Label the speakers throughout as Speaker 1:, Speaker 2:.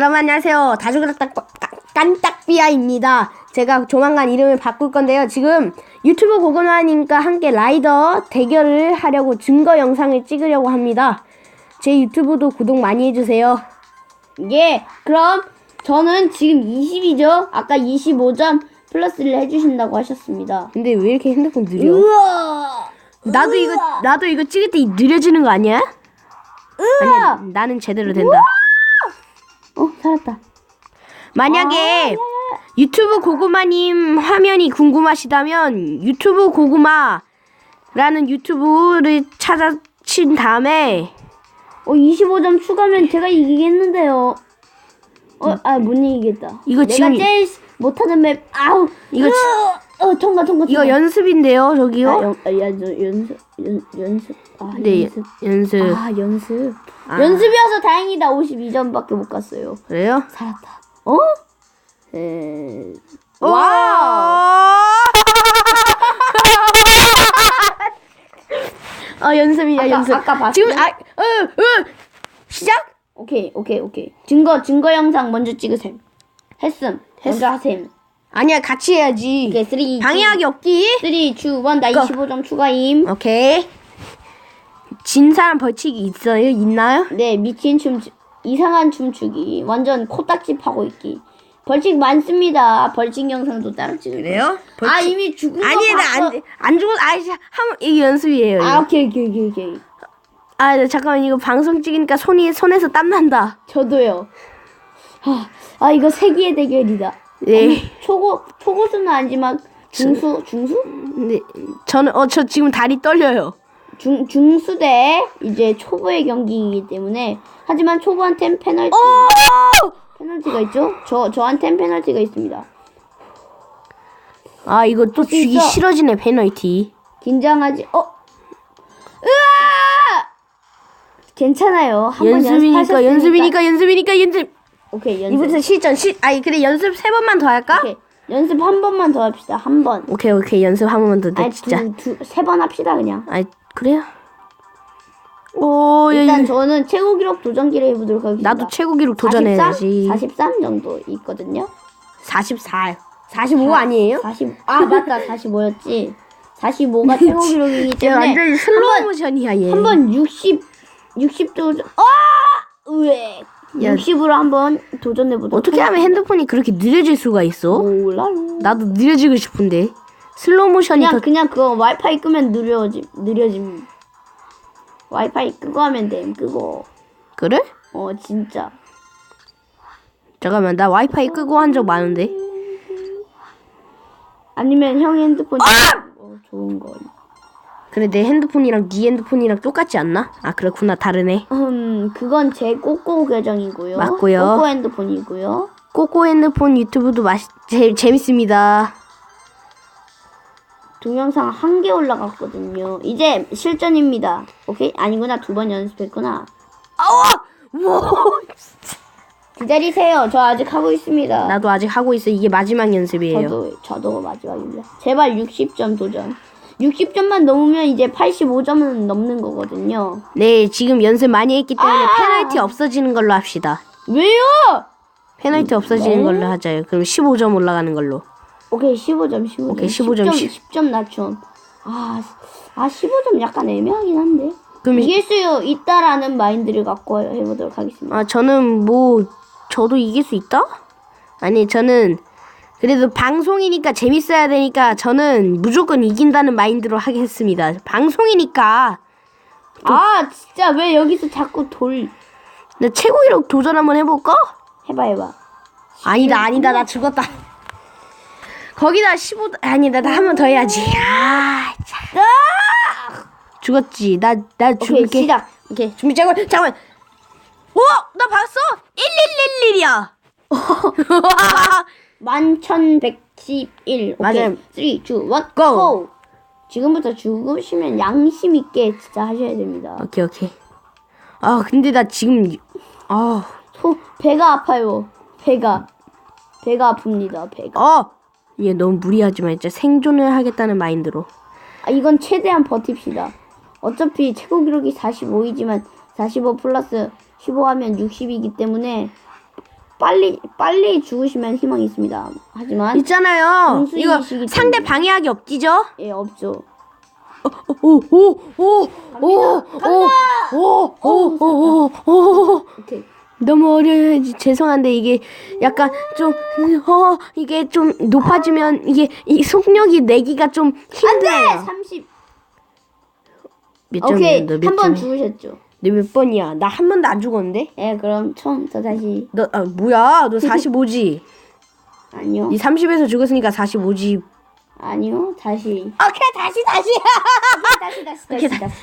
Speaker 1: 여러분 안녕하세요. 다주그락딱 깐딱비아입니다. 제가 조만간 이름을 바꿀 건데요. 지금 유튜브 고고나님과 함께 라이더 대결을 하려고 증거 영상을 찍으려고 합니다. 제 유튜브도 구독 많이 해주세요.
Speaker 2: 예, 그럼 저는 지금 20이죠? 아까 25점 플러스를 해주신다고 하셨습니다.
Speaker 1: 근데 왜 이렇게 핸드폰 느려?
Speaker 2: 우와!
Speaker 1: 나도 이거 나도 이거 찍을 때 느려지는 거 아니야?
Speaker 2: 으아!
Speaker 1: 아니야, 나는 제대로 된다.
Speaker 2: 어, 살았다.
Speaker 1: 만약에 유튜브 고구마님 화면이 궁금하시다면 유튜브 고구마라는 유튜브를 찾아친 다음에
Speaker 2: 어, 25점 추가면 제가 이기겠는데요. 어, 아, 못 이기겠다.
Speaker 1: 이거
Speaker 2: 내가
Speaker 1: 지금-
Speaker 2: 제일 못하는 맵, 아우!
Speaker 1: 이거 지-
Speaker 2: 으아! 어, 통과, 통과,
Speaker 1: 이거
Speaker 2: 통과.
Speaker 1: 연습인데요, 저기요.
Speaker 2: 아, 연, 아, 야, 저, 연습, 연, 연습. 아,
Speaker 1: 네,
Speaker 2: 연습.
Speaker 1: 연습.
Speaker 2: 아, 연습.
Speaker 1: 아.
Speaker 2: 연습이어서 다행이다. 52점밖에 못 갔어요.
Speaker 1: 그래요?
Speaker 2: 살았다. 어? 에...
Speaker 1: 와! 어 연습이야
Speaker 2: 아까-
Speaker 1: 연습.
Speaker 2: 아까 봤어요?
Speaker 1: 지금 아, 어, 어, 시작.
Speaker 2: 오케이, 오케이, 오케이. 증거, 증거 영상 먼저 찍으셈. 했음. 먼저 하셈.
Speaker 1: 아니야 같이 해야지.
Speaker 2: 오케이, 3, 2,
Speaker 1: 방해하기 없기.
Speaker 2: 3, 2, 1. 나
Speaker 1: 고.
Speaker 2: 25점 추가임.
Speaker 1: 오케이. 진 사람 벌칙이 있어요? 있나요?
Speaker 2: 네, 미친 춤, 이상한 춤추기. 완전 코딱지 파고 있기. 벌칙 많습니다. 벌칙 영상도 따로 찍을 거예요. 아, 이미 죽은 거
Speaker 1: 아니
Speaker 2: 봤어.
Speaker 1: 나안안 죽어. 아이 한번 이게 연습이에요.
Speaker 2: 아,
Speaker 1: 이거.
Speaker 2: 오케이, 오케이, 오케이, 오케이.
Speaker 1: 아 네, 잠깐만 이거 방송 찍으니까 손이 손에서 땀 난다.
Speaker 2: 저도요. 아, 아 이거 세기의 대결이다.
Speaker 1: 네.
Speaker 2: 초고, 초고수는 아니지만 중수, 중수?
Speaker 1: 근데 저는 어 저 지금 다리 떨려요.
Speaker 2: 중, 중수 대 이제 초보의 경기이기 때문에 하지만 초보한텐 페널티 페널티가 있죠? 저 저한텐 페널티가 있습니다.
Speaker 1: 아 이거
Speaker 2: 또수
Speaker 1: 주기. 싫어지네 페널티.
Speaker 2: 긴장하지. 어, 으아! 괜찮아요. 한번
Speaker 1: 연습이니까. 연습이니까 연습이니까 연습.
Speaker 2: 오케이 연습.
Speaker 1: 이부터 실전 시 아니 그래 연습 세 번만 더 할까?
Speaker 2: 오케이 연습 한 번만 더 합시다. 한 번.
Speaker 1: 오케이 오케이 연습 한 번만 더 내,
Speaker 2: 아니
Speaker 1: 진짜.
Speaker 2: 두세 번 합시다 그냥.
Speaker 1: 아이 그래요? 오 야,
Speaker 2: 일단
Speaker 1: 야,
Speaker 2: 저는 최고 기록 도전기를 해보도록 하겠습니다.
Speaker 1: 나도 최고 기록 도전해야지.
Speaker 2: 43? 43 정도 있거든요.
Speaker 1: 44. 45 아니에요?
Speaker 2: 40. 아 맞다 45였지. 45가 최고 기록이기
Speaker 1: 얘
Speaker 2: 때문에
Speaker 1: 완전 슬로우 모션이야 얘.
Speaker 2: 한번 60 60 도전. 아! 으에.
Speaker 1: 야.
Speaker 2: 60으로 한번 도전해 보도록.
Speaker 1: 어떻게 하면 핸드폰이 그렇게 느려질 수가 있어?
Speaker 2: 몰라.
Speaker 1: 나도 느려지고 싶은데. 슬로우 모션이
Speaker 2: 그냥
Speaker 1: 더
Speaker 2: 그냥 그거 와이파이 끄면 느려짐 느려짐. 와이파이 끄고 하면 돼. 끄고.
Speaker 1: 그래?
Speaker 2: 어 진짜.
Speaker 1: 잠깐만 나 와이파이 끄고 한 적 많은데.
Speaker 2: 아니면 형 핸드폰 어, 좋은 거.
Speaker 1: 그래 내 핸드폰이랑 네 핸드폰이랑 똑같지 않나? 아 그렇구나 다르네.
Speaker 2: 음, 그건 제 꼬꼬 계정이고요.
Speaker 1: 맞고요.
Speaker 2: 꼬꼬 핸드폰이고요.
Speaker 1: 꼬꼬 핸드폰 유튜브도 맛 재, 재밌습니다.
Speaker 2: 동영상 한 개 올라갔거든요. 이제 실전입니다. 오케이? 아니구나. 두 번 연습했구나.
Speaker 1: 아와! 뭐?
Speaker 2: 기다리세요. 저 아직 하고 있습니다.
Speaker 1: 나도 아직 하고 있어. 이게 마지막 연습이에요.
Speaker 2: 저도, 저도 마지막입니다. 제발 60점 도전. 60점만 넘으면 이제 85점은 넘는 거거든요.
Speaker 1: 네, 지금 연습 많이 했기 때문에
Speaker 2: 아!
Speaker 1: 페널티 없어지는 걸로 합시다.
Speaker 2: 왜요?
Speaker 1: 페널티 없어지는
Speaker 2: 네.
Speaker 1: 걸로 하자요. 그럼 15점 올라가는 걸로.
Speaker 2: 오케이, 15점, 15점.
Speaker 1: 오케이, 15점,
Speaker 2: 10점, 10점 낮춤. 아, 아, 15점 약간 애매하긴 한데.
Speaker 1: 그럼
Speaker 2: 이길 수 있다라는 마인드를 갖고 해보도록 하겠습니다.
Speaker 1: 아, 저는 뭐 저도 이길 수 있다? 아니, 저는 그래도 방송이니까 재밌어야 되니까 저는 무조건 이긴다는 마인드로 하겠습니다. 방송이니까.
Speaker 2: 아 진짜 왜 여기서 자꾸 돌
Speaker 1: 나 최고 기록 도전 한번 해볼까?
Speaker 2: 해봐 해봐
Speaker 1: 아니다, 아니다, 나 죽었다. 거기다 15, 아니다, 나 한 번 더 해야지. 아, 참. 죽었지. 나, 나
Speaker 2: 오케이
Speaker 1: 죽을게.
Speaker 2: 시작
Speaker 1: 오케이, 준비, 잠깐만, 잠깐만. 오! 나 봤어! 1111이야!
Speaker 2: 11,111
Speaker 1: 맞아요.
Speaker 2: 오케이 3, 2, 1
Speaker 1: Go.
Speaker 2: GO 지금부터 죽으시면 양심 있게 진짜 하셔야 됩니다
Speaker 1: 오케이, 오케이. 아, 근데 나 지금, 아,
Speaker 2: 소, 배가 아파요 배가 배가 아픕니다 배가
Speaker 1: 어! 얘 너무 무리하지 마. 진짜 생존을 하겠다는 마인드로.
Speaker 2: 아, 이건 최대한 버팁시다 어차피 최고 기록이 45이지만 45 플러스 15 하면 60이기 때문에 빨리 빨리 죽으시면 희망이 있습니다. 하지만
Speaker 1: 있잖아요. 이거
Speaker 2: 때문에.
Speaker 1: 상대 방해하기 없지죠?
Speaker 2: 예 없죠.
Speaker 1: 오오오오오오오오오
Speaker 2: 오케이.
Speaker 1: 너무 어려요. 죄송한데 이게 약간 좀어 이게 좀 높아지면 이게 이 속력이 내기가 좀 힘들어요.
Speaker 2: 30.
Speaker 1: 몇
Speaker 2: 오케이
Speaker 1: 점이야?
Speaker 2: 한번
Speaker 1: 점?
Speaker 2: 죽으셨죠.
Speaker 1: 너 몇 번이야? 나 한 번도 안 죽었는데?
Speaker 2: 예 그럼 처음부터 다시
Speaker 1: 너 아, 뭐야? 너 45지?
Speaker 2: 아니요
Speaker 1: 이 30에서 죽었으니까 45지.
Speaker 2: 아니요 다시
Speaker 1: 오케이 다시 다시.
Speaker 2: 다시 다시
Speaker 1: 오케이,
Speaker 2: 다시 다시.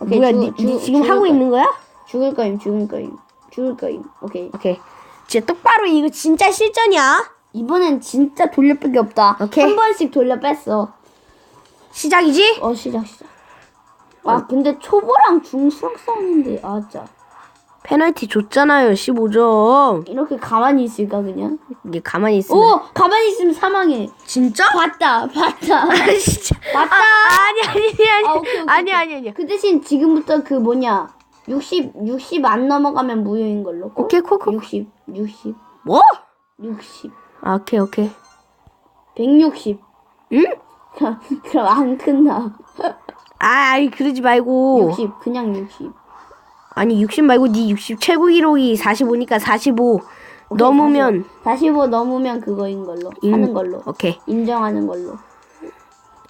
Speaker 2: 오케이
Speaker 1: 뭐야?
Speaker 2: 죽-
Speaker 1: 니, 니
Speaker 2: 죽-
Speaker 1: 지금
Speaker 2: 죽을
Speaker 1: 하고
Speaker 2: 거임.
Speaker 1: 있는 거야?
Speaker 2: 죽을 거임 죽을 거임 죽을 거임. 오케이
Speaker 1: 오케이. 진짜 똑바로 이거 진짜 실전이야.
Speaker 2: 이번엔 진짜 돌려 뺄게 없다.
Speaker 1: 오케이.
Speaker 2: 한 번씩 돌려 뺐어.
Speaker 1: 시작이지?
Speaker 2: 어 시작 시작. 아 근데 초보랑 중수랑 싸우는데 아 진짜
Speaker 1: 페널티 줬잖아요. 15점.
Speaker 2: 이렇게 가만히 있을까 그냥?
Speaker 1: 이게 가만히 있으면
Speaker 2: 오 가만히 있으면 사망해.
Speaker 1: 진짜?
Speaker 2: 봤다 봤다.
Speaker 1: 아 진짜.
Speaker 2: 맞다.
Speaker 1: 아, 아니 아니 아니.
Speaker 2: 아, 오케이, 오케이,
Speaker 1: 아니. 아니 아니.
Speaker 2: 그 대신 지금부터 그 뭐냐 60 60 안 넘어가면 무효인 걸로.
Speaker 1: 오케이, 코, 코.
Speaker 2: 60 60
Speaker 1: 뭐?
Speaker 2: 60
Speaker 1: 아, 오케이 오케이.
Speaker 2: 160.
Speaker 1: 응?
Speaker 2: 그럼 안 끝나.
Speaker 1: 아, 아이 그러지 말고.
Speaker 2: 60 그냥 60.
Speaker 1: 아니 60 말고 네 60 최고 기록이 45니까 45 넘으면
Speaker 2: 45 넘으면 그거인 걸로
Speaker 1: 인-
Speaker 2: 하는 걸로
Speaker 1: 오케이.
Speaker 2: 인정하는 걸로.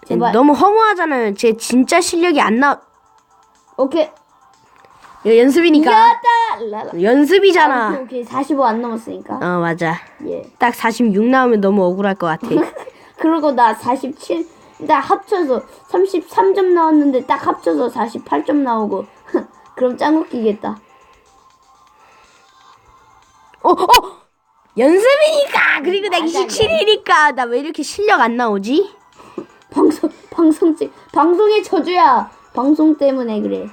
Speaker 2: 제발.
Speaker 1: 너무 허무하잖아요. 제 진짜 실력이 안 나.
Speaker 2: 오케이.
Speaker 1: 이거 연습이니까.
Speaker 2: 이겼다. 라라.
Speaker 1: 연습이잖아.
Speaker 2: 오케이, 오케이. 45 안 넘었으니까.
Speaker 1: 어 맞아.
Speaker 2: 예.
Speaker 1: 딱 46 나오면 너무 억울할 것 같아.
Speaker 2: 그리고 나 47. 딱 합쳐서 33점 나왔는데 딱 합쳐서 48점 나오고. 그럼 짱 웃기겠다.
Speaker 1: 어, 어! 연습이니까! 그리고 나
Speaker 2: 맞아,
Speaker 1: 27이니까! 나 왜 이렇게 실력 안 나오지?
Speaker 2: 방송 방송 찍 방송의 저주야. 방송 때문에 그래.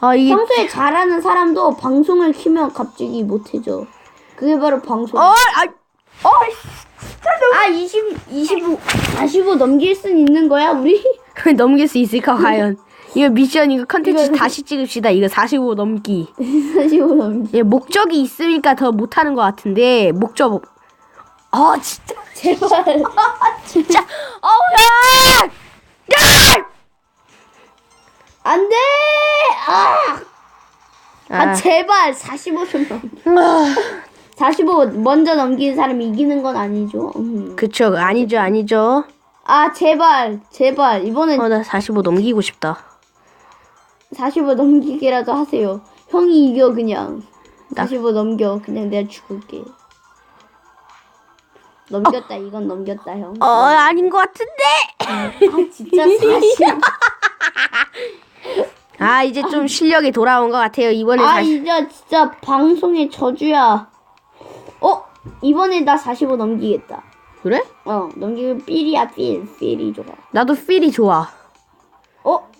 Speaker 1: 아, 이게.
Speaker 2: 평소에 잘하는 사람도 방송을 키면 갑자기 못해져. 그게 바로 방송.
Speaker 1: 어, 아, 어,
Speaker 2: 아, 20, 25, 45 넘길 순 있는 거야, 우리?
Speaker 1: 넘길 수 있을까, 과연? 이거 미션, 이거 컨텐츠
Speaker 2: 이거-
Speaker 1: 다시 찍읍시다. 이거 45 넘기.
Speaker 2: 45 넘기.
Speaker 1: 예, 목적이 있으니까 더 못하는 것 같은데, 목적. 없- 아, 진짜.
Speaker 2: 제발.
Speaker 1: 진짜. 어우, 야! 야!
Speaker 2: 안 돼! 아! 아,
Speaker 1: 아,
Speaker 2: 제발 45좀 넘기.
Speaker 1: 아,
Speaker 2: 45 먼저 넘기는 사람이 이기는 건 아니죠. 음.
Speaker 1: 그쵸. 아니죠, 아니죠.
Speaker 2: 아, 제발. 제발. 이번엔
Speaker 1: 어, 나 45 넘기고 싶다.
Speaker 2: 45 넘기기라도 하세요. 형이 이겨, 그냥. 45 넘겨. 그냥 내가 죽을게. 넘겼다. 이건 넘겼다, 형.
Speaker 1: 어, 아닌 것 같은데?
Speaker 2: 아, 진짜 40.
Speaker 1: 아, 이제 좀 실력이 돌아온 것 같아요. 이번에
Speaker 2: 아,
Speaker 1: 40.
Speaker 2: 이제 진짜 방송의 저주야. 어? 이번에 나 45 넘기겠다.
Speaker 1: 그래?
Speaker 2: 어, 넘기면 삘이야, 삘. 삘이 좋아.
Speaker 1: 나도 필이 좋아.
Speaker 2: 어?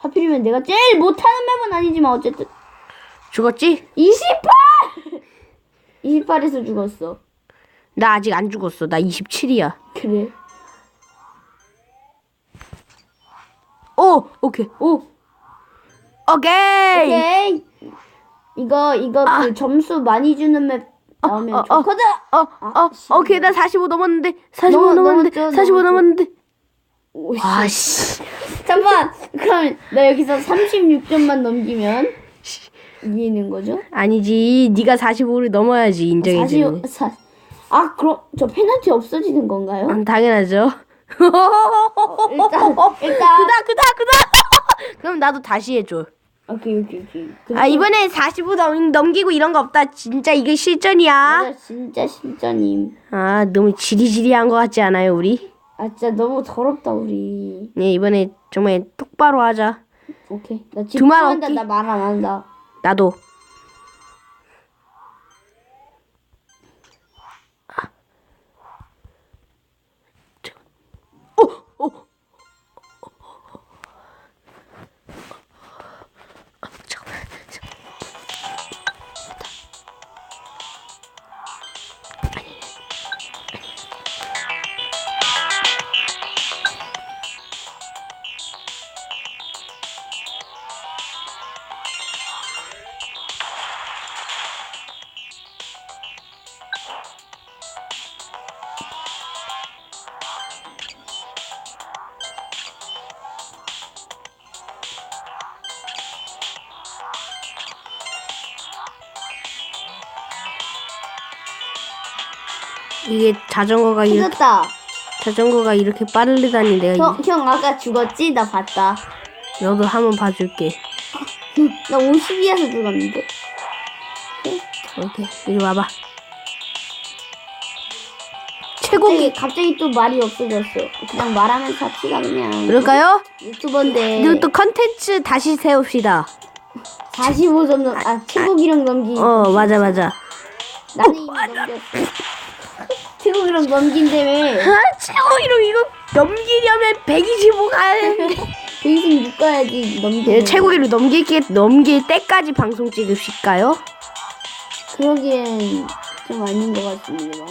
Speaker 2: 하필이면 내가 제일 못하는 맵은 아니지만 어쨌든
Speaker 1: 죽었지?
Speaker 2: 28! 28에서 죽었어.
Speaker 1: 나 아직 안 죽었어. 나 27이야.
Speaker 2: 그래.
Speaker 1: 오, 오케이.
Speaker 2: 오,
Speaker 1: 오케이.
Speaker 2: 오케이. 이거 이거 그 점수 많이 주는 맵 나오면
Speaker 1: 아, 어,
Speaker 2: 좋거든.
Speaker 1: 어, 어,
Speaker 2: 씨.
Speaker 1: 오케이. 나 45 넘었는데. 45
Speaker 2: 넘어-
Speaker 1: 넘었는데.
Speaker 2: 넘었죠,
Speaker 1: 45
Speaker 2: 넘었죠.
Speaker 1: 넘었는데.
Speaker 2: 오, 씨.
Speaker 1: 아, 씨.
Speaker 2: 잠깐. 그럼 나 여기서 36점만 넘기면 이기는 거죠?
Speaker 1: 아니지. 네가 45를 넘어야지 인정해 주는.
Speaker 2: 40, 사, 아, 그럼 저 페널티 없어지는 건가요?
Speaker 1: 음, 당연하죠.
Speaker 2: 일단 일단
Speaker 1: 그다 그다 그다. 그럼 나도 다시 해줘.
Speaker 2: 오케이 오케이 오케이.
Speaker 1: 아 이번에 45 넘, 넘기고 이런 거 없다. 진짜 이게 실전이야.
Speaker 2: 맞아, 진짜 진짜님.
Speaker 1: 아 너무 지리지리한 것 같지 않아요 우리?
Speaker 2: 아 진짜 너무 더럽다 우리.
Speaker 1: 네 이번에 정말 똑바로 하자.
Speaker 2: 오케이. 나
Speaker 1: 두말
Speaker 2: 집중한다.
Speaker 1: 없기.
Speaker 2: 나 말 안 한다.
Speaker 1: 나도. 이게 자전거가 이렇게
Speaker 2: 터졌다.
Speaker 1: 자전거가 이렇게 빠르다니 내가
Speaker 2: 형, 형 아까 죽었지? 나 봤다.
Speaker 1: 이, 너도 한번 봐줄게.
Speaker 2: 나 52에서 죽었는데.
Speaker 1: 오케이 이리 와봐. 최고기
Speaker 2: 갑자기, 갑자기 또 말이 없어졌어. 그냥 말하면서 합시다 그냥.
Speaker 1: 그럴까요?
Speaker 2: 유튜버인데
Speaker 1: 이것도 컨텐츠 다시 세웁시다.
Speaker 2: 45점 넘, 아 최고 기록 넘기.
Speaker 1: 어 맞아 맞아.
Speaker 2: 나는 이미 넘겼어. 최고 기록 넘긴다며.
Speaker 1: 아 최고 기록 이거 넘기려면 125가
Speaker 2: 베이징 묶어야지 넘기.
Speaker 1: 예, 최고 기록 넘길 넘길 때까지 방송 찍으실까요?
Speaker 2: 그러기엔 좀 아닌 것 같습니다만.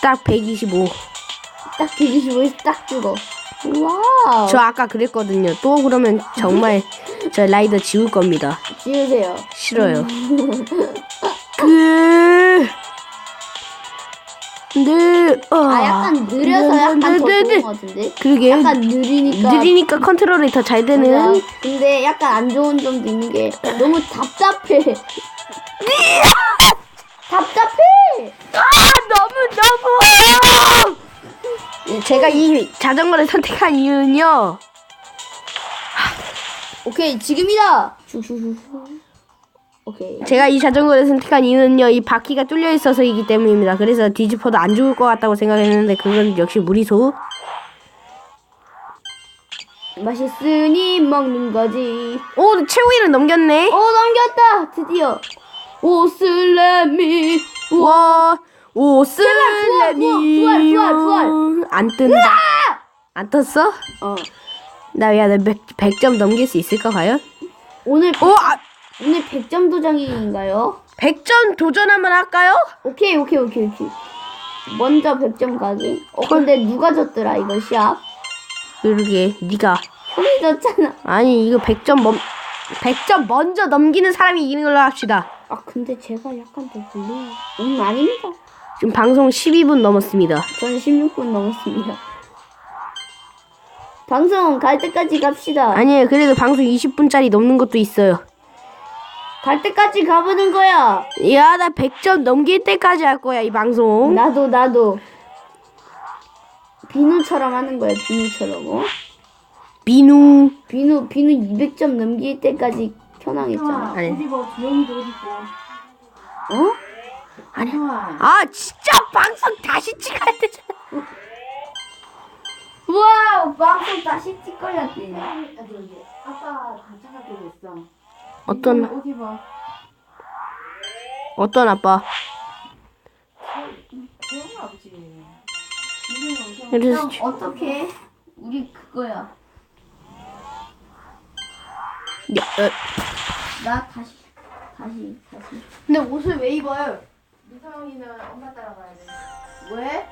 Speaker 1: 딱 125.
Speaker 2: 딱 125에서 딱 죽어. 와우.
Speaker 1: 저 아까 그랬거든요. 또 그러면 정말 저 라이더 지울 겁니다.
Speaker 2: 지우세요.
Speaker 1: 싫어요. 그. 네. 어.
Speaker 2: 아 약간 느려서 약간 더
Speaker 1: 네, 네,
Speaker 2: 좋은
Speaker 1: 네.
Speaker 2: 것 같은데.
Speaker 1: 그러게.
Speaker 2: 약간 느리니까.
Speaker 1: 느리니까 컨트롤이 더 잘 되는.
Speaker 2: 맞아. 근데 약간 안 좋은 점도 있는 게 너무 답답해. 답답해.
Speaker 1: 아 너무 너무. 제가 이 자전거를 선택한 이유는요.
Speaker 2: 오케이 지금이다. 슈슈슈슈. 오케이.
Speaker 1: 제가 이 자전거를 선택한 이유는요. 이 바퀴가 뚫려 있어서이기 때문입니다. 그래서 뒤집어도 안 죽을 것 같다고 생각했는데 그건 역시 무리소.
Speaker 2: 맛있으니 먹는 거지.
Speaker 1: 오 최후위를 넘겼네.
Speaker 2: 오 넘겼다 드디어. 오 슬래미.
Speaker 1: 와, 오,
Speaker 2: 부활,
Speaker 1: 슬래미.
Speaker 2: 부활, 부활, 부활.
Speaker 1: 안 뜬다. 안 떴어?
Speaker 2: 어.
Speaker 1: 나, 야, 나 100, 100 점 넘길 수 있을까, 과연?
Speaker 2: 오늘
Speaker 1: 오, 아,
Speaker 2: 오늘 100점 도장인가요?
Speaker 1: 100점 도전 한번 할까요?
Speaker 2: 오케이 오케이 오케이 오케이. 먼저 100점 가기. 어 근데 누가 졌더라 이거 시합?
Speaker 1: 그러게, 니가.
Speaker 2: 형이 졌잖아.
Speaker 1: 아니, 이거 100점 먼, 100점 먼저 넘기는 사람이 이기는 걸로 합시다.
Speaker 2: 아 근데 제가 약간 더 불리해요. 음 아닙니다.
Speaker 1: 지금 방송 12분 넘었습니다.
Speaker 2: 저는 16분 넘었습니다. 방송 갈 때까지 갑시다.
Speaker 1: 아니에요, 그래도 방송 20분짜리 넘는 것도 있어요.
Speaker 2: 갈 때까지 가보는 거야.
Speaker 1: 야, 나 100점 넘길 때까지 할 거야, 이 방송.
Speaker 2: 나도 나도. 비누처럼 하는 거야 비누처럼. 어?
Speaker 1: 비누.
Speaker 2: 비누 비누 200점 넘길 때까지 켜낭했잖아.
Speaker 1: 아니.
Speaker 3: 어디 봐, 조용히도 어디 있고.
Speaker 2: 어?
Speaker 1: 아니.
Speaker 3: 아,
Speaker 1: 아, 진짜 방송 다시 찍어야 되잖아.
Speaker 2: 우와 방송 다시 찍걸렸지.
Speaker 3: 저기 아빠 되고 있어.
Speaker 1: 어떤,
Speaker 3: 어디 봐.
Speaker 1: 어떤 아빠?
Speaker 3: 조용 아버지.
Speaker 1: 그래서
Speaker 2: 어떻게? 우리 그거야.
Speaker 1: 야, 어,
Speaker 2: 나 다시 다시 다시.
Speaker 1: 근데 옷을 왜 입어요?
Speaker 3: 미상이는 엄마 따라가야 돼.
Speaker 1: 왜?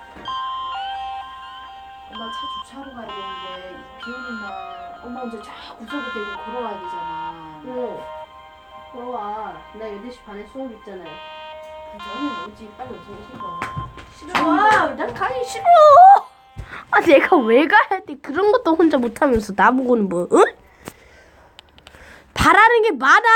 Speaker 3: 엄마 차 주차하러 가야 되는데 비 오는 날 엄마 혼자 쫙 구석에 대고 걸어와야 되잖아.
Speaker 1: 어. 걸어와. 나 8시 반에 수업 있잖아요.
Speaker 3: 그 전에 오지 빨리 오세요 싫어.
Speaker 1: 싫어. 나 가기 싫어. 아, 내가 왜 가야 돼? 그런 것도 혼자 못하면서 나보고는 뭐, 응? 바라는 게 많아.